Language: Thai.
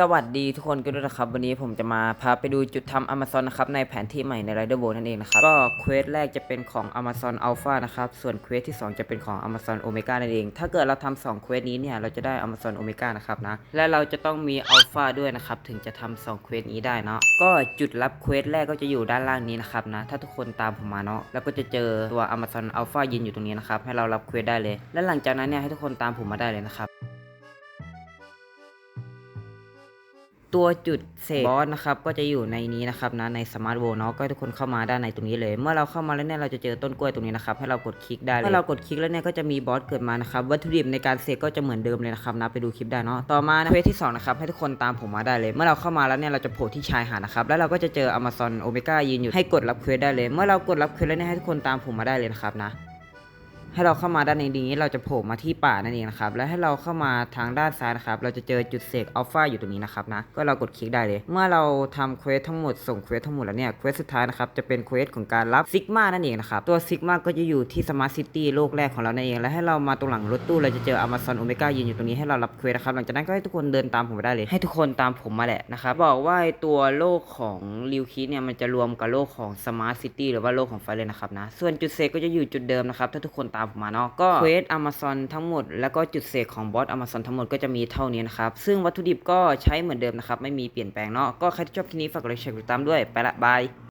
สวัสดีทุกคนกันด้วยนะครับ วันนี้ผมจะมาพาไปดูจุดทำ Amazon นะครับ ในแผนที่ใหม่ใน Rider World นั่นเองนะครับ ก็เควสแรกจะเป็นของ Amazon Alpha นะครับ ส่วนเควสที่ 2 จะเป็นของ Amazon Omega นั่นเอง ถ้าเกิดเราทำสองเควสนี้เนี่ย เราจะได้ Amazon Omega นะครับนะ และเราจะต้องมี Alpha ด้วยนะครับ ถึงจะทำสองเควสนี้ได้เนาะก็จุดรับเควสแรกก็จะอยู่ด้านล่างนี้นะครับนะถ้าทุกคนตามผมมาเนาะแล้วก็จะเจอตัว Amazon Alpha ยืนอยู่ตรงนี้นะครับให้เรารับเควสได้เลย และหลังจากนั้นเนี่ยให้ทุกคนตามผมมาได้เลยนะครับ ตัวจุดเสกบอสนะครับก็จะอยู่ในนี้นะครับนะในสมาร์ทโวเนาะก็ทุกคนเข้ามาด้านในตรงนี้เลย เมื่อเราเข้ามาแล้วเนี่ยเราจะเจอต้นกล้วยตรงนี้นะครับให้เรากดคลิกได้เลยเมื่อเรากดคลิกแล้วเนี่ยก็จะมีบอสเกิดมานะครับวัตถุดิบในการเสกก็จะเหมือนเดิมเลยนะครับนะไปดูคลิปได้เนาะต่อมาเควสที่สองนะครับให้ทุกคนตามผมมาได้เลย เมื่อเราเข้ามาแล้วเนี่ยเราจะโผล่ที่ชายหาดนะครับแล้วเราก็จะเจอ Amazon Omega ยืนอยู่ให้กดรับเควสได้เลย เมื่อเรากดรับเควสแล้วเนี่ยให้ทุกคนตามผมมาได้เลยนะครับนะ ให้เราเข้ามาด้านในนี้เราจะโผล่มาที่ป่านั่นเองนะครับ และให้เราเข้ามาทางด้านซ้ายนะครับ เราจะเจอจุดเสกอัลฟาอยู่ตรงนี้นะครับนะ ก็เรากดคลิกได้เลย เมื่อเราทำเควสทั้งหมดส่งเควสทั้งหมดแล้วเนี่ย เควสสุดท้ายนะครับ จะเป็นเควสของการรับซิกมานั่นเองนะครับ ตัวซิกมาก็จะอยู่ที่สมาร์ทซิตี้โลกแรกของเรานั่นเอง และให้เรามาตรงหลังรถตู้เราจะเจอ Amazon Omega ยืนอยู่ตรงนี้ให้เรารับเควสนะครับ หลังจากนั้นก็ให้ทุกคนเดินตามผมไปได้เลย ให้ทุกคนตามผมมาแหละนะครับ บอกว่าตัวโลกของลิวคิเนี่ยมันจะรวมกับโลกของสมาร์ทซิตี้หรือว่าโลกของไฟเลยนะครับนะ ส่วนจุดเสกก็จะอยู่จุดเดิมนะครับถ้าทุกคนตามผมมาเนาะก็เควสอเมซอนทั้งหมด แล้วก็จุดเสกของบอสอเมซอนทั้งหมดก็จะมีเท่านี้นะครับ ซึ่งวัตถุดิบก็ใช้เหมือนเดิมนะครับ ไม่มีเปลี่ยนแปลงเนาะก็ใครที่ชอบคลิปนี้ฝากกดไลค์แชร์กดติดตามด้วยไปละบาย